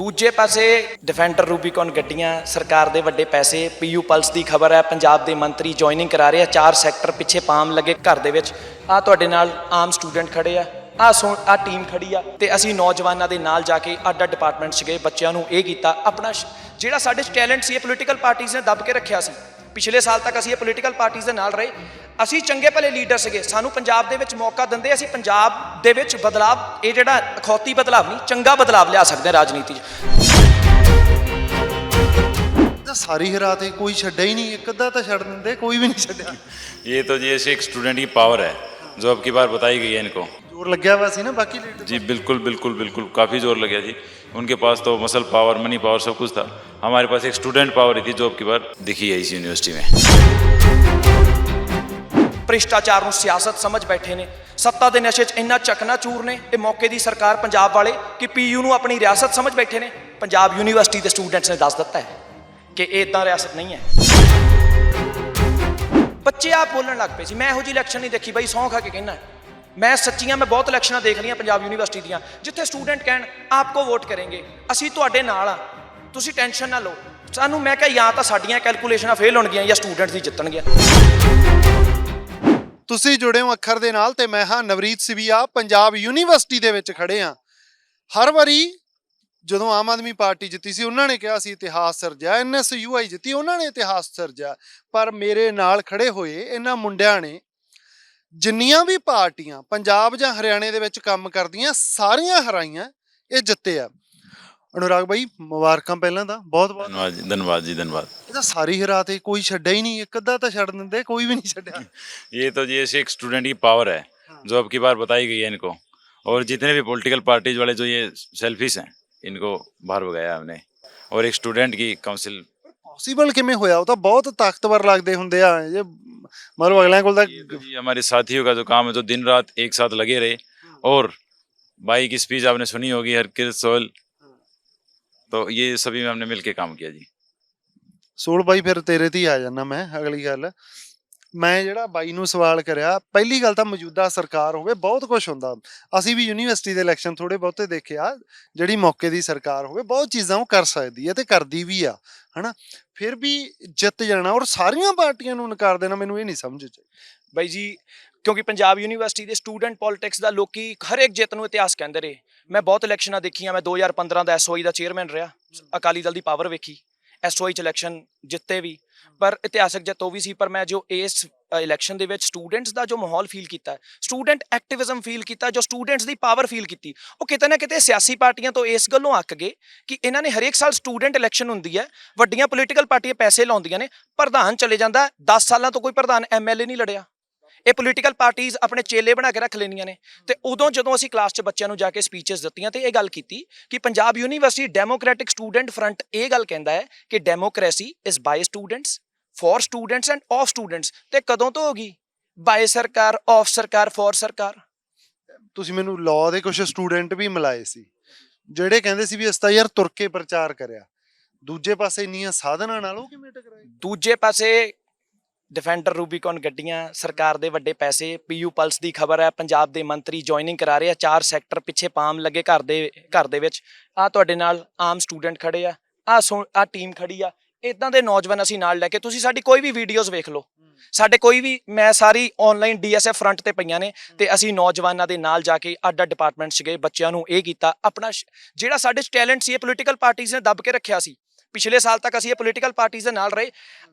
ਦੂਜੇ ਪਾਸੇ defender Rubicon ਗੱਡੀਆਂ, ਸਰਕਾਰ ਦੇ ਵੱਡੇ ਪੈਸੇ, ਪੀਯੂ ਪਲਸ ਦੀ ਖਬਰ ਹੈ, ਪੰਜਾਬ ਦੇ ਮੰਤਰੀ ਜੁਆਇਨਿੰਗ ਕਰਾ ਰਹੇ ਆ, ਚਾਰ ਸੈਕਟਰ ਪਿੱਛੇ ਪਾਮ ਲੱਗੇ ਘਰ ਦੇ ਵਿੱਚ। ਆ ਤੁਹਾਡੇ ਨਾਲ ਆਮ ਸਟੂਡੈਂਟ ਖੜੇ ਆ ਆ ਸੋ ਆ ਟੀਮ ਖੜੀ ਆ ਤੇ ਅਸੀਂ ਨੌਜਵਾਨਾਂ ਦੇ ਨਾਲ ਜਾ ਕੇ ਅੱਡ ਅੱਡ ਡਿਪਾਰਟਮੈਂਟ 'ਚ ਗਏ, ਬੱਚਿਆਂ ਨੂੰ ਇਹ ਕੀਤਾ, ਆਪਣਾ ਜਿਹੜਾ ਸਾਡੇ 'ਚ ਟੈਲੈਂਟ ਸੀ, ਇਹ ਪੋਲੀਟੀਕਲ ਪਾਰਟੀਆਂ ਨੇ ਦੱਬ ਕੇ ਰੱਖਿਆ ਸੀ। ਪਿਛਲੇ ਸਾਲ ਤੱਕ ਅਸੀਂ ਇਹ ਪੋਲੀਟੀਕਲ ਪਾਰਟੀਆਂ ਦੇ ਨਾਲ ਰਹੇ ਅਸੀਂ ਚੰਗੇ ਭਲੇ ਲੀਡਰ ਸੀਗੇ ਸਾਨੂੰ ਪੰਜਾਬ ਦੇ ਵਿੱਚ ਮੌਕਾ ਦਿੰਦੇ ਅਸੀਂ ਪੰਜਾਬ ਦੇ ਵਿੱਚ ਬਦਲਾਵ ਇਹ ਜਿਹੜਾ ਅਖੌਤੀ ਬਦਲਾਵ ਨਹੀਂ ਚੰਗਾ ਬਦਲਾਵ ਲਿਆ ਸਕਦੇ ਹਾਂ ਰਾਜਨੀਤੀ 'ਚ ਤਾਂ ਸਾਰੀ ਹਰਾਤੇ ਕੋਈ ਛੱਡਿਆ ਹੀ ਨਹੀਂ ਇੱਕ ਅੱਧਾ ਤਾਂ ਛੱਡ ਦਿੰਦੇ ਕੋਈ ਵੀ ਨਹੀਂ ਛੱਡਿਆ ये तो जैसे एक स्टूडेंट की पावर है जो अब की बार बताई गई है इनको ਜ਼ੋਰ ਲੱਗਿਆ ਹੋਇਆ ਸੀ ਨਾ ਬਾਕੀ ਲੀਡਰ जी बिल्कुल बिल्कुल बिल्कुल काफ़ी जोर लग गया जी उनके पास तो मसल पावर मनी पावर सब कुछ था हमारे पास एक स्टूडेंट पावर ही थी जो अब की बार दिखी है इस यूनिवर्सिटी में ਭ੍ਰਿਸ਼ਟਾਚਾਰ ਨੂੰ ਸਿਆਸਤ ਸਮਝ ਬੈਠੇ ਨੇ ਸੱਤਾ ਦੇ ਨਸ਼ੇ 'ਚ ਇੰਨਾ ਚਕਨਾਚੂਰ ਨੇ ਇਹ ਮੌਕੇ ਦੀ ਸਰਕਾਰ ਪੰਜਾਬ ਵਾਲੇ ਕਿ ਪੀਯੂ ਨੂੰ ਆਪਣੀ ਰਿਆਸਤ ਸਮਝ ਬੈਠੇ ਨੇ ਪੰਜਾਬ ਯੂਨੀਵਰਸਿਟੀ ਦੇ ਸਟੂਡੈਂਟਸ ਨੇ ਦੱਸ ਦਿੱਤਾ ਹੈ ਕਿ ਇਹ ਇਦਾਂ ਰਿਆਸਤ ਨਹੀਂ ਹੈ ਬੱਚੇ ਆਪ ਬੋਲਣ ਲੱਗ ਪਏ ਸੀ ਮੈਂ ਇਹੋ ਜਿਹੀ ਇਲੈਕਸ਼ਨ ਨਹੀਂ ਦੇਖੀ ਬਾਈ ਸੌਂ ਖਾ ਕੇ ਕਹਿਣਾ ਮੈਂ ਸੱਚੀਆਂ, ਮੈਂ ਬਹੁਤ ਇਲੈਕਸ਼ਨਾਂ ਦੇਖ ਲਈਆਂ ਪੰਜਾਬ ਯੂਨੀਵਰਸਿਟੀ ਦੀਆਂ, ਜਿੱਥੇ ਸਟੂਡੈਂਟ ਕਹਿਣ, ਆਪਕੋ ਵੋਟ ਕਰਾਂਗੇ, ਅਸੀਂ ਤੁਹਾਡੇ ਨਾਲ ਆ, ਤੁਸੀਂ ਟੈਨਸ਼ਨ ਨਾ ਲਓ। ਸਾਨੂੰ ਮੈਂ ਕਿਹਾ ਜਾਂ ਤਾਂ ਸਾਡੀਆਂ ਕੈਲਕੂਲੇਸ਼ਨਾਂ ਫੇਲ ਹੋਣਗੀਆਂ ਜਾਂ ਸਟੂਡੈਂਟਸ ਦੀ ਜਿੱਤਣਗੀਆਂ। ਤੁਸੀਂ ਜੁੜੇ ਹੋ ਅੱਖਰ ਦੇ ਨਾਲ ਤੇ ਮੈਂ ਹਾਂ ਨਵਰੀਤ ਸਿਵੀਆ, ਪੰਜਾਬ ਯੂਨੀਵਰਸਿਟੀ ਦੇ ਵਿੱਚ ਖੜੇ ਆ ਹਰ ਵਾਰੀ ਜਦੋਂ ਆਮ ਆਦਮੀ ਪਾਰਟੀ ਜਿੱਤੀ ਸੀ, ਉਹਨਾਂ ਨੇ ਕਿਹਾ ਸੀ, ਇਤਿਹਾਸ ਸਿਰਜਿਆ ਐਨਐਸਯੂਆਈ ਜਿੱਤੀ, ਉਹਨਾਂ ਨੇ ਇਤਿਹਾਸ ਸਿਰਜਿਆ। ਪਰ ਮੇਰੇ ਨਾਲ ਖੜੇ ਹੋਏ ਇਹਨਾਂ ਮੁੰਡਿਆਂ ਨੇ ਜਿੰਨੀਆਂ ਵੀ ਪਾਰਟੀਆਂ ਪੰਜਾਬ ਜਾਂ ਹਰਿਆਣੇ ਦੇ ਵਿੱਚ ਕੰਮ ਕਰਦੀਆਂ ਸਾਰੀਆਂ ਹਰਾਈਆਂ ਇਹ ਜਿੱਤੇ ਆ ਅਨੁਰਾਗ ਬਾਈ ਮੁਬਾਰਕਾਂ ਪਹਿਲਾਂ ਤਾਂ ਬਹੁਤ ਬਹੁਤ धन्यवाद जी धन्यवाद जी धन्यवाद ਇਹ ਤਾਂ ਸਾਰੀ ਹਰਾਤੇ ਕੋਈ ਛੱਡਿਆ ਹੀ ਨਹੀਂ ਇੱਕ ਅੱਧਾ ਤਾਂ ਛੱਡ ਦਿੰਦੇ ਕੋਈ ਵੀ ਨਹੀਂ ਛੱਡਿਆ ये तो जैसे एक स्टूडेंट की पावर है जो अब की बार बताई गई है इनको और जितने भी पॉलिटिकल पार्टीज वाले जो ये सेल्फिश हैं इनको बाहर भगाया हमने और एक स्टूडेंट की काउंसिल ਪੋਸੀਬਲ ਕਿਵੇਂ ਹੋਇਆ ਉਹ ਤਾਂ ਬਹੁਤ ਤਾਕਤਵਰ ਲੱਗਦੇ ਹੁੰਦੇ ਆ ਇਹ ਮਤਲਬ ਅਗਲਿਆਂ ਕੋਲ ਤਾਂ ये तो जी हमारे साथियों का जो काम है जो दिन रात एक साथ लगे रहे और भाई की स्पीच आपने सुनी होगी हरकिर सोल तो ये सभी में हमने मिलके काम किया जी ਸੋਲ ਬਾਈ ਫਿਰ ਤੇਰੇ ਤੇ ਹੀ ਆ ਜਾਣਾ ਮੈਂ ਅਗਲੀ ਗੱਲ ਮੈਂ ਜਿਹੜਾ ਬਾਈ ਨੂੰ ਸਵਾਲ ਕਰਿਆ ਪਹਿਲੀ ਗੱਲ ਤਾਂ ਮੌਜੂਦਾ ਸਰਕਾਰ ਹੋਵੇ ਬਹੁਤ ਕੁਝ ਹੁੰਦਾ। ਅਸੀਂ ਵੀ ਯੂਨੀਵਰਸਿਟੀ ਦੇ ਇਲੈਕਸ਼ਨ ਥੋੜੇ ਬਹੁਤੇ ਦੇਖਿਆ ਜਿਹੜੀ ਮੌਕੇ ਦੀ ਸਰਕਾਰ ਹੋਵੇ ਬਹੁਤ ਚੀਜ਼ਾਂ ਉਹ ਕਰ ਸਕਦੀ ਹੈ ਤੇ ਕਰਦੀ ਵੀ ਆ ਹਨਾ? ਫਿਰ ਵੀ ਜਿੱਤ ਜਾਣਾ ਔਰ ਸਾਰੀਆਂ ਪਾਰਟੀਆਂ ਨੂੰ ਨਕਾਰ ਦੇਣਾ ਮੈਨੂੰ ਇਹ ਨਹੀਂ ਸਮਝ ਚ ਬਾਈ ਜੀ ਕਿਉਂਕਿ ਪੰਜਾਬ ਯੂਨੀਵਰਸਿਟੀ ਦੇ ਸਟੂਡੈਂਟ ਪੋਲਿਟਿਕਸ ਦਾ ਲੋਕੀ ਹਰ ਇੱਕ ਜਿੱਤ ਨੂੰ ਇਤਿਹਾਸ ਕਹਿੰਦੇ ਰਹੇ। ਮੈਂ ਬਹੁਤ ਇਲੈਕਸ਼ਨਾਂ ਦੇਖੀਆਂ ਮੈਂ 2015 ਦਾ ਐਸਓਈ ਦਾ ਚੇਅਰਮੈਨ ਰਿਹਾ ਅਕਾਲੀ ਦਲ ਦੀ ਪਾਵਰ ਵੇਖੀ। ਐਸਓਈ ਚ ਇਲੈਕਸ਼ਨ ਜਿੱਤੇ ਵੀ। ਪਰ ਇਤਿਹਾਸਕ ਜਿੱਤ ਉਹ ਵੀ ਸੀ ਪਰ ਮੈਂ ਜੋ ਇਸ ਇਲੈਕਸ਼ਨ ਦੇ ਵਿੱਚ ਸਟੂਡੈਂਟਸ ਦਾ ਜੋ ਮਾਹੌਲ ਫੀਲ ਕੀਤਾ ਸਟੂਡੈਂਟ ਐਕਟਿਵਿਜ਼ਮ ਫੀਲ ਕੀਤਾ ਜੋ ਸਟੂਡੈਂਟਸ ਦੀ ਪਾਵਰ ਫੀਲ ਕੀਤੀ ਉਹ ਕਿਤੇ ਨਾ ਕਿਤੇ ਸਿਆਸੀ ਪਾਰਟੀਆਂ ਤੋਂ ਇਸ ਗੱਲੋਂ ਅੱਕ ਗਏ ਕਿ ਇਹਨਾਂ ਨੇ ਹਰੇਕ ਸਾਲ ਸਟੂਡੈਂਟ ਇਲੈਕਸ਼ਨ ਹੁੰਦੀ ਹੈ ਵੱਡੀਆਂ ਪੋਲੀਟੀਕਲ ਪਾਰਟੀਆਂ ਪੈਸੇ ਲਾਉਂਦੀਆਂ ਨੇ ਪ੍ਰਧਾਨ ਚਲੇ ਜਾਂਦਾ 10 ਸਾਲਾਂ ਤੋਂ ਕੋਈ ਪ੍ਰਧਾਨ ਐਮਐਲਏ ਨਹੀਂ ਲੜਿਆ। ਇਹ ਪੋਲੀਟੀਕਲ ਪਾਰਟੀਆਂ ਆਪਣੇ ਚੇਲੇ ਬਣਾ ਕੇ ਰੱਖ ਲੈਣੀਆਂ ਨੇ। ਤੇ ਉਦੋਂ ਜਦੋਂ ਅਸੀਂ ਕਲਾਸ 'ਚ ਬੱਚਿਆਂ ਨੂੰ ਜਾ ਕੇ ਸਪੀਚਸ ਦਿੱਤੀਆਂ ਤੇ ਇਹ ਗੱਲ ਕੀਤੀ ਕਿ Punjab university democratic student front ਇਹ ਗੱਲ ਕਹਿੰਦਾ ਹੈ ਕਿ democracy is by students for students and of students ਤੇ ਕਦੋਂ ਤੋਂ ਹੋਗੀ ਬਾਈ ਸਰਕਾਰ ਆਫ ਸਰਕਾਰ ਫॉर ਸਰਕਾਰ। ਤੁਸੀਂ ਮੈਨੂੰ ਲਾਅ ਦੇ ਕੁਝ ਸਟੂਡੈਂਟ ਵੀ ਮਿਲਾਏ ਸੀ ਜਿਹੜੇ ਕਹਿੰਦੇ ਸੀ ਵੀ ਅਸੀਂ ਤਾਂ ਯਾਰ ਤੁਰ ਕੇ ਪ੍ਰਚਾਰ ਕਰਿਆ। ਦੂਜੇ ਪਾਸੇ ਇੰਨੀਆਂ ਸਾਧਨਾਂ ਨਾਲ ਉਹ ਕਿਵੇਂ ਟਕਰਾਏ? ਦੂਜੇ ਪਾਸੇ ਡਿਫੈਂਡਰ ਰੂਬੀਕੌਨ ਗੱਡੀਆਂ ਸਰਕਾਰ ਦੇ ਵੱਡੇ ਪੈਸੇ ਪੀਯੂ ਪਲਸ ਦੀ ਖਬਰ ਹੈ ਪੰਜਾਬ ਦੇ ਮੰਤਰੀ ਜੁਆਇਨਿੰਗ ਕਰਾ ਰਹੇ ਆ ਚਾਰ ਸੈਕਟਰ ਪਿੱਛੇ ਪਾਮ ਲੱਗੇ ਘਰ ਦੇ ਘਰ ਦੇ ਵਿੱਚ। ਆ ਤੁਹਾਡੇ ਨਾਲ ਆਮ ਸਟੂਡੈਂਟ ਖੜੇ ਆ ਆ ਆ ਟੀਮ ਖੜੀ ਆ। ਇਦਾਂ ਦੇ ਨੌਜਵਾਨ ਅਸੀਂ ਨਾਲ ਲੈ ਕੇ ਤੁਸੀਂ ਸਾਡੀ ਕੋਈ ਵੀ ਵੀਡੀਓਜ਼ ਵੇਖ ਲਓ। ਸਾਡੇ ਕੋਈ ਵੀ ਮੈਂ ਸਾਰੀ ਆਨਲਾਈਨ ਡੀਐਸਐਫ ਫਰੰਟ ਤੇ ਪਈਆਂ ਨੇ ਤੇ ਅਸੀਂ ਨੌਜਵਾਨਾਂ ਦੇ ਨਾਲ ਜਾ ਕੇ ਅੱਡ ਅੱਡ ਡਿਪਾਰਟਮੈਂਟ 'ਚ ਗਏ ਬੱਚਿਆਂ ਨੂੰ ਇਹ ਕੀਤਾ ਆਪਣਾ ਜਿਹੜਾ ਸਾਡੇ ਟੈਲੈਂਟ ਸੀ ਇਹ ਪੋਲੀਟੀਕਲ ਪਾਰਟੀਆਂ ਨੇ ਦੱਬ ਕੇ ਰੱਖਿਆ ਸੀ। ਪਿਛਲੇ ਸਾਲ ਤੱਕ ਅਸੀਂ ਇਹ ਪੋਲੀਟੀਕਲ ਪਾਰਟੀਜ਼ ਦੇ ਨਾਲ ਰਹੇ।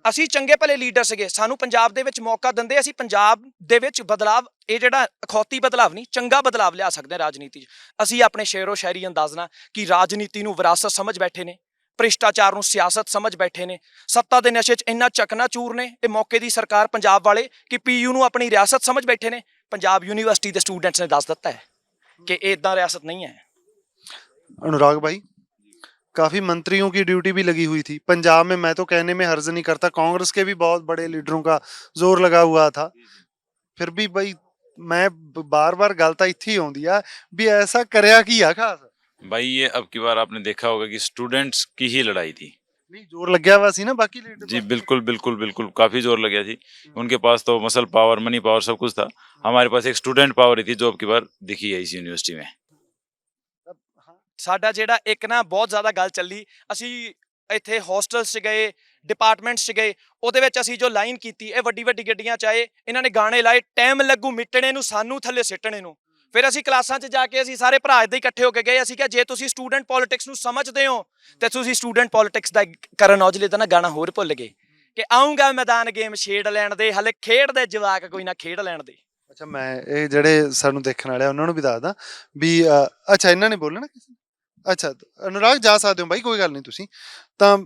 ਅਸੀਂ ਚੰਗੇ ਭਲੇ ਲੀਡਰ ਸੀਗੇ। ਸਾਨੂੰ ਪੰਜਾਬ ਦੇ ਵਿੱਚ ਮੌਕਾ ਦਿੰਦੇ, ਅਸੀਂ ਪੰਜਾਬ ਦੇ ਵਿੱਚ ਬਦਲਾਵ, ਇਹ ਜਿਹੜਾ ਅਖੌਤੀ ਬਦਲਾਵ ਨਹੀਂ, ਚੰਗਾ ਬਦਲਾਵ ਲਿਆ ਸਕਦੇ ਹਾਂ ਰਾਜਨੀਤੀ 'ਚ। ਅਸੀਂ ਆਪਣੇ ਸ਼ੇਰੋ ਸ਼ਾਇਰੀ ਅੰਦਾਜ਼ਨਾ ਕਿ ਰਾਜਨੀਤੀ ਨੂੰ ਵਿਰਾਸਤ ਸਮਝ ਬੈਠੇ ਨੇ, ਭ੍ਰਿਸ਼ਟਾਚਾਰ ਨੂੰ ਸਿਆਸਤ ਸਮਝ ਬੈਠੇ ਨੇ। ਸੱਤਾ ਦੇ ਨਸ਼ੇ 'ਚ ਇੰਨਾ ਚੱਕਨਾ ਚੂਰ ਨੇ, ਇਹ ਮੌਕੇ ਦੀ ਸਰਕਾਰ ਪੰਜਾਬ ਵਾਲੇ ਕਿ ਪੀਯੂ ਨੂੰ ਆਪਣੀ ਰਿਆਸਤ ਸਮਝ ਬੈਠੇ ਨੇ। ਪੰਜਾਬ ਯੂਨੀਵਰਸਿਟੀ ਦੇ ਸਟੂਡੈਂਟਸ ਨੇ ਦੱਸ ਦਿੱਤਾ ਹੈ ਕਿ ਇਹ ਇਦਾਂ ਰਿਆਸਤ ਨਹੀਂ ਹੈ। ਅਨੁਰਾਗ ਭਾਈ काफ़ी मंत्रियों की ड्यूटी भी लगी हुई थी। पंजाब में मैं तो कहने में हर्ज नहीं करता कांग्रेस के भी बहुत बड़े लीडरों का ज़ोर लगा हुआ था। फिर भी भाई मैं बार बार गल तो इत्थे ही आउंदी आ भी ऐसा करया की खास। भाई ये अब की बार आपने देखा होगा कि स्टूडेंट्स की ही लड़ाई थी। नहीं ज़ोर लग गया हुआ सी ना बाकी लीडर जी बिल्कुल बिल्कुल बिल्कुल काफ़ी ज़ोर लग गया थी। उनके पास तो मसल पावर मनी पावर सब कुछ था। हमारे पास एक स्टूडेंट पावर ही थी जो अब की बार दिखी है इस यूनिवर्सिटी में। ਸਾਡਾ ਜਿਹੜਾ ਇੱਕ ਨਾ ਬਹੁਤ ਜ਼ਿਆਦਾ ਗੱਲ ਚੱਲੀ ਅਸੀਂ ਇੱਥੇ ਹੋਸਟਲਸ 'ਚ ਗਏ ਡਿਪਾਰਟਮੈਂਟਸ 'ਚ ਗਏ ਉਹਦੇ ਵਿੱਚ ਅਸੀਂ ਜੋ ਲਾਈਨ ਕੀਤੀ ਇਹ ਵੱਡੀ ਵੱਡੀ ਗੱਡੀਆਂ 'ਚ ਆਏ ਇਹਨਾਂ ਨੇ ਗਾਣੇ ਲਾਏ ਟਾਈਮ ਲੱਗੂ ਮਿਟਣੇ ਨੂੰ ਸਾਨੂੰ ਥੱਲੇ ਸਿੱਟਣੇ ਨੂੰ। ਫਿਰ ਅਸੀਂ ਕਲਾਸਾਂ 'ਚ ਜਾ ਕੇ ਅਸੀਂ ਸਾਰੇ ਭਰਾ ਇੱਦਾਂ ਹੀ ਇਕੱਠੇ ਹੋ ਕੇ ਗਏ ਅਸੀਂ ਕਿਹਾ ਜੇ ਤੁਸੀਂ ਸਟੂਡੈਂਟ ਪੋਲਿਟਿਕਸ ਨੂੰ ਸਮਝਦੇ ਹੋ ਤੇ ਤੁਸੀਂ ਸਟੂਡੈਂਟ ਪੋਲਿਟਿਕਸ ਦਾ ਕਰਨ ਔਜਲੇ ਦਾ ਨਾ ਗਾਣਾ ਹੋਰ ਭੁੱਲ ਗਏ। ਕਿ ਆਉਂਗਾ ਮੈਦਾਨ ਗੇਮ ਛੇੜ ਲੈਣ ਦੇ ਹਲੇ ਖੇਡਦੇ ਜਵਾਕ ਕੋਈ ਨਾ ਖੇਡ ਲੈਣ ਦੇ। ਅੱਛਾ ਮੈਂ ਇਹ ਜਿਹੜੇ ਸਾਨੂੰ ਦੇਖਣ ਵਾਲੇ ਉਹਨਾਂ ਨੂੰ ਵੀ ਦੱਸਦਾ ਵੀ ਅੱਛਾ ਇਹਨਾਂ ਨੇ ਬੋਲਣਾ ਕਿਸੇ ਨੇ? ਅੱਛਾ ਅਨੁਰਾਗ ਜਾ ਸਕਦੇ ਹੋ ਬਾਈ ਕੋਈ ਗੱਲ ਨਹੀਂ ਤੁਸੀਂ। ਤਾਂ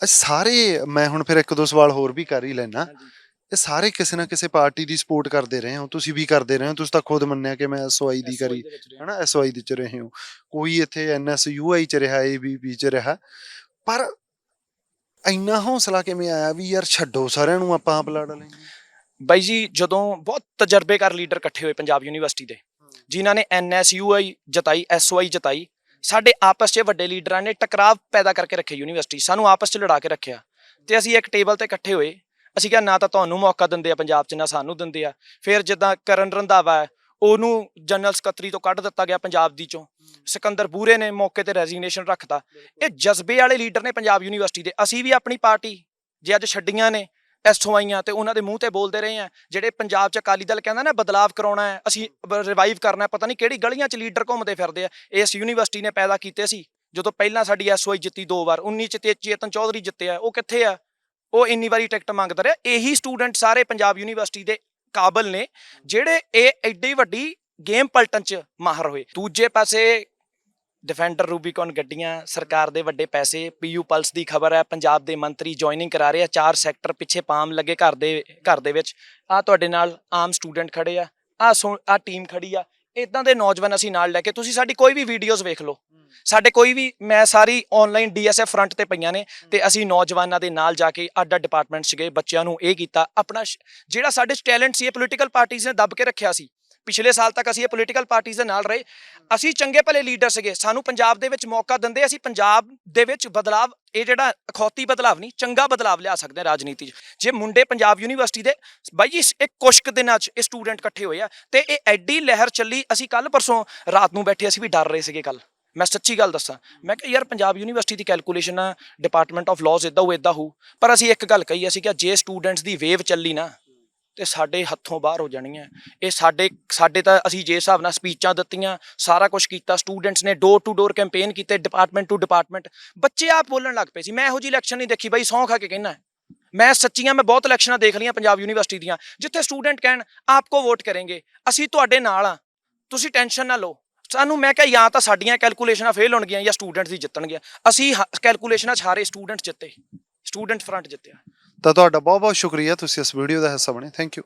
ਸਾਰੇ ਮੈਂ ਹੁਣ ਫਿਰ ਇੱਕ ਦੋ ਸਵਾਲ ਹੋਰ ਵੀ ਕਰ ਹੀ ਲੈਣਾ ਇਹ ਸਾਰੇ ਕਿਸੇ ਨਾ ਕਿਸੇ ਪਾਰਟੀ ਦੀ ਸਪੋਰਟ ਕਰਦੇ ਰਹੇ ਹੋ ਤੁਸੀਂ ਵੀ ਕਰਦੇ ਰਹੇ ਹੋ ਤੁਸੀਂ ਤਾਂ ਖੁਦ ਮੰਨਿਆ ਕਿ ਮੈਂ ਐਸਓਆਈ ਦੀ ਕਰੀ ਹਨਾ ਐਸਓਆਈ ਦੀ ਚ ਰਹੇ ਹੋ। ਕੋਈ ਇੱਥੇ ਐਨਐਸਯੂਆਈ ਚ ਰਿਹਾ ਏਬੀਪੀ ਚ ਰਿਹਾ। ਪਰ ਇੰਨਾ ਹੌਸਲਾ ਕਿਵੇਂ ਆਇਆ ਵੀ ਯਾਰ ਛੱਡੋ ਸਾਰਿਆਂ ਨੂੰ ਆਪਾਂ ਆਪ ਲੜ ਲੈਂਦੇ ਬਾਈ ਜੀ ਜਦੋਂ ਬਹੁਤ ਤਜਰਬੇਕਾਰ ਲੀਡਰ ਇਕੱਠੇ ਹੋਏ ਪੰਜਾਬ ਯੂਨੀਵਰਸਿਟੀ ਦੇ ਜਿਨ੍ਹਾਂ ਨੇ ਐਨਐਸਯੂਆਈ ਜਤਾਈ ਐਸਓਆਈ ਜਤਾਈ ਸਾਡੇ ਆਪਸ 'ਚ ਵੱਡੇ ਲੀਡਰਾਂ ਨੇ ਟਕਰਾਵ ਪੈਦਾ ਕਰਕੇ ਰੱਖੇ ਯੂਨੀਵਰਸਿਟੀ, ਸਾਨੂੰ ਆਪਸ 'ਚ ਲੜਾ ਕੇ ਰੱਖਿਆ। ਤੇ ਅਸੀਂ ਇੱਕ ਟੇਬਲ ਤੇ ਇਕੱਠੇ ਹੋਏ। ਅਸੀਂ ਕਿਹਾ, ਨਾ ਤਾਂ ਤੁਹਾਨੂੰ ਮੌਕਾ ਦਿੰਦੇ ਆ ਪੰਜਾਬ 'ਚ, ਨਾ ਸਾਨੂੰ ਦਿੰਦੇ ਆ। ਫਿਰ ਜਿੱਦਾਂ ਕਰਨ ਰੰਧਾਵਾ ਹੈ, ਉਹਨੂੰ ਜਨਰਲ ਸਕੱਤਰੀ ਤੋਂ ਕੱਢ ਦਿੱਤਾ ਗਿਆ ਪੰਜਾਬ ਦੀ ਚੋਂ। ਸਿਕੰਦਰ ਬੂਰੇ ਨੇ ਮੌਕੇ ਤੇ ਰੈਜ਼ਿਗਨੇਸ਼ਨ ਰੱਖਤਾ। ਇਹ ਜਜ਼ਬੇ ਵਾਲੇ ਲੀਡਰ ਨੇ ਪੰਜਾਬ ਯੂਨੀਵਰਸਿਟੀ ਦੇ। ਅਸੀਂ ਵੀ ਆਪਣੀ ਪਾਰਟੀ ਜੇ ਅੱਜ ਛੱਡੀਆਂ ਨੇ ਐਸਓ ਆਈਆਂ ਤੇ ਉਹਨਾਂ ਦੇ ਮੂੰਹ ਤੇ ਬੋਲਦੇ ਰਹੇ ਆ। ਜਿਹੜੇ ਪੰਜਾਬ 'ਚ ਅਕਾਲੀ ਦਲ ਕਹਿੰਦਾ ਨਾ, ਬਦਲਾਵ ਕਰਾਉਣਾ ਹੈ, ਅਸੀਂ ਰਿਵਾਈਵ ਕਰਨਾ ਪਤਾ ਨਹੀਂ ਕਿਹੜੀ ਗਲੀਆਂ 'ਚ ਲੀਡਰ ਘੁੰਮਦੇ ਫਿਰਦੇ ਆ। ਇਸ ਯੂਨੀਵਰਸਿਟੀ ਨੇ ਪੈਦਾ ਕੀਤੇ ਸੀ, ਜਦੋਂ ਪਹਿਲਾਂ ਸਾਡੀ ਐਸਓਆਈ ਜਿੱਤੀ ਦੋ ਵਾਰ 19 ਚ ਤੇ ਚੇਤਨ ਚੌਧਰੀ ਜਿੱਤਿਆ ਉਹ ਕਿੱਥੇ ਆ? ਉਹ ਇੰਨੀ ਵਾਰੀ ਟਿਕਟ ਮੰਗਦਾ ਰਿਹਾ। ਇਹੀ ਸਟੂਡੈਂਟ ਸਾਰੇ ਪੰਜਾਬ ਯੂਨੀਵਰਸਿਟੀ ਦੇ ਕਾਬਲ ਨੇ, ਜਿਹੜੇ ਇਹ ਐਡੀ ਵੱਡੀ ਗੇਮ ਪਲਟਨ ਚ ਮਾਹਰ ਹੋਏ। ਦੂਜੇ ਪਾਸੇ ਡਿਫੈਂਡਰ ਰੂਬੀਕੌਨ ਗੱਡੀਆਂ ਸਰਕਾਰ ਦੇ ਵੱਡੇ ਪੈਸੇ ਪੀਯੂ ਪਲਸ ਦੀ ਖਬਰ ਹੈ, ਪੰਜਾਬ ਦੇ ਮੰਤਰੀ ਜੁਆਇਨਿੰਗ ਕਰਾ ਰਹੇ ਆ, ਚਾਰ ਸੈਕਟਰ ਪਿੱਛੇ ਪਾਮ ਲੱਗੇ ਘਰ ਦੇ ਘਰ ਦੇ ਵਿੱਚ। ਆ ਤੁਹਾਡੇ ਨਾਲ ਆਮ ਸਟੂਡੈਂਟ ਖੜੇ ਆ ਆ ਆ ਟੀਮ ਖੜੀ ਆ। ਇਦਾਂ ਦੇ ਨੌਜਵਾਨ ਅਸੀਂ ਨਾਲ ਲੈ ਕੇ, ਤੁਸੀਂ ਸਾਡੀ ਕੋਈ ਵੀ ਵੀਡੀਓਜ਼ ਵੇਖ ਲਓ। ਸਾਡੇ ਕੋਈ ਵੀ, ਮੈਂ ਸਾਰੀ ਆਨਲਾਈਨ ਡੀਐਸਐਫ ਫਰੰਟ ਤੇ ਪਈਆਂ ਨੇ, ਤੇ ਅਸੀਂ ਨੌਜਵਾਨਾਂ ਦੇ ਨਾਲ ਜਾ ਕੇ ਅੱਡ ਡਿਪਾਰਟਮੈਂਟ 'ਚ ਗਏ, ਬੱਚਿਆਂ ਨੂੰ ਇਹ ਕੀਤਾ, ਆਪਣਾ ਸ਼- ਜਿਹੜਾ ਸਾਡੇ 'ਚ ਟੈਲੈਂਟ ਸੀ, ਇਹ ਪੋਲੀਟੀਕਲ ਪਾਰਟੀਆਂ ਨੇ ਦੱਬ ਕੇ ਰੱਖਿਆ ਸੀ। ਪਿਛਲੇ ਸਾਲ ਤੱਕ ਅਸੀਂ ਇਹ ਪੋਲੀਟੀਕਲ ਪਾਰਟੀਆਂ ਦੇ ਨਾਲ ਰਹੇ। ਅਸੀਂ ਚੰਗੇ ਭਲੇ ਲੀਡਰ ਸੀਗੇ। ਸਾਨੂੰ ਪੰਜਾਬ ਦੇ ਵਿੱਚ ਮੌਕਾ ਦਿੰਦੇ, ਅਸੀਂ ਪੰਜਾਬ ਦੇ ਵਿੱਚ ਬਦਲਾਵ, ਇਹ ਜਿਹੜਾ ਅਖੌਤੀ ਬਦਲਾਵ ਨਹੀਂ, ਚੰਗਾ ਬਦਲਾਵ ਲਿਆ ਸਕਦੇ ਹਾਂ ਰਾਜਨੀਤੀ 'ਚ। ਜੇ ਮੁੰਡੇ ਪੰਜਾਬ ਯੂਨੀਵਰਸਿਟੀ ਦੇ, ਬਾਈ ਜੀ ਇਸ- ਇਹ ਕੁਛ ਕੁ ਦਿਨਾਂ 'ਚ ਇਹ ਸਟੂਡੈਂਟ ਇਕੱਠੇ ਹੋਏ ਆ ਤੇ ਇਹ ਐਡੀ ਲਹਿਰ ਚੱਲੀ, ਅਸੀਂ ਕੱਲ ਪਰਸੋਂ ਰਾਤ ਨੂੰ ਬੈਠੇ, ਅਸੀਂ ਵੀ ਡਰ ਰਹੇ ਸੀਗੇ ਕੱਲ ਮੈਂ ਸੱਚੀ ਗੱਲ ਦੱਸਾਂ, ਮੈਂ ਕਿਹਾ, ਯਾਰ, ਪੰਜਾਬ ਯੂਨੀਵਰਸਿਟੀ ਦੀ ਕੈਲਕੂਲੇਸ਼ਨ ਆ ਡਿਪਾਰਟਮੈਂਟ ਆਫ ਲਾਜ਼ ਇਦਾਂ ਹੋ ਇਦਾਂ ਹੋ ਪਰ ਅਸੀਂ ਇੱਕ ਗੱਲ ਕਹੀ, ਅਸੀਂ ਕਿ ਜੇ ਸਟੂਡੈਂਟਸ ਦੀ ਵੇਵ ਚੱਲੀ ਨਾ ਤੇ ਸਾਡੇ ਹੱਥੋਂ ਬਾਹਰ ਹੋ ਜਾਣੀਆਂ। ਇਹ ਸਾਡੇ ਸਾਡੇ ਤਾਂ ਅਸੀਂ ਜੇ ਹਿਸਾਬ ਨਾਲ ਸਪੀਚਾਂ ਦਿੱਤੀਆਂ, ਸਾਰਾ ਕੁਝ ਕੀਤਾ ਸਟੂਡੈਂਟਸ ਨੇ ਡੋਰ ਟੂ ਡੋਰ ਕੈਂਪੇਨ ਕੀਤੇ ਡਿਪਾਰਟਮੈਂਟ ਟੂ ਡਿਪਾਰਟਮੈਂਟ ਬੱਚੇ ਆਪ ਬੋਲਣ ਲੱਗ ਪਏ ਸੀ, ਮੈਂ ਇਹੋ ਜੀ ਇਲੈਕਸ਼ਨ ਨਹੀਂ ਦੇਖੀ ਬਾਈ, ਸੌਂ ਖਾ ਕੇ ਕਹਿਣਾ ਮੈਂ ਸੱਚੀਆਂ, ਮੈਂ ਬਹੁਤ ਇਲੈਕਸ਼ਨਾਂ ਦੇਖ ਲਈਆਂ ਪੰਜਾਬ ਯੂਨੀਵਰਸਿਟੀ ਦੀਆਂ, ਜਿੱਥੇ ਸਟੂਡੈਂਟ ਕਹਿਣ ਆਪਕੋ ਵੋਟ ਕਰਾਂਗੇ, ਅਸੀਂ ਤੁਹਾਡੇ ਨਾਲ ਆ, ਤੁਸੀਂ ਟੈਨਸ਼ਨ ਨਾ ਲਓ। ਸਾਨੂੰ, ਮੈਂ ਕਿਹਾ ਜਾਂ ਤਾਂ ਸਾਡੀਆਂ ਕੈਲਕੂਲੇਸ਼ਨਾਂ ਫੇਲ ਹੋਣਗੀਆਂ ਜਾਂ ਸਟੂਡੈਂਟਸ ਦੀ ਜਿੱਤਣਗੀਆਂ। ਅਸੀਂ ਕੈਲਕੂਲੇਸ਼ਨਾਂ 'ਚ ਹਾਰੇ ਸਟੂਡੈਂਟਸ ਜਿੱਤੇ ਸਟੂਡੈਂਟ ਫਰੰਟ ਜਿੱਤਿਆ। ਤਾਂ ਤੁਹਾਡਾ ਬਹੁਤ ਬਹੁਤ ਸ਼ੁਕਰੀਆ ਤੁਸੀਂ ਇਸ ਵੀਡੀਓ ਦਾ ਹਿੱਸਾ ਬਣੇ। Thank you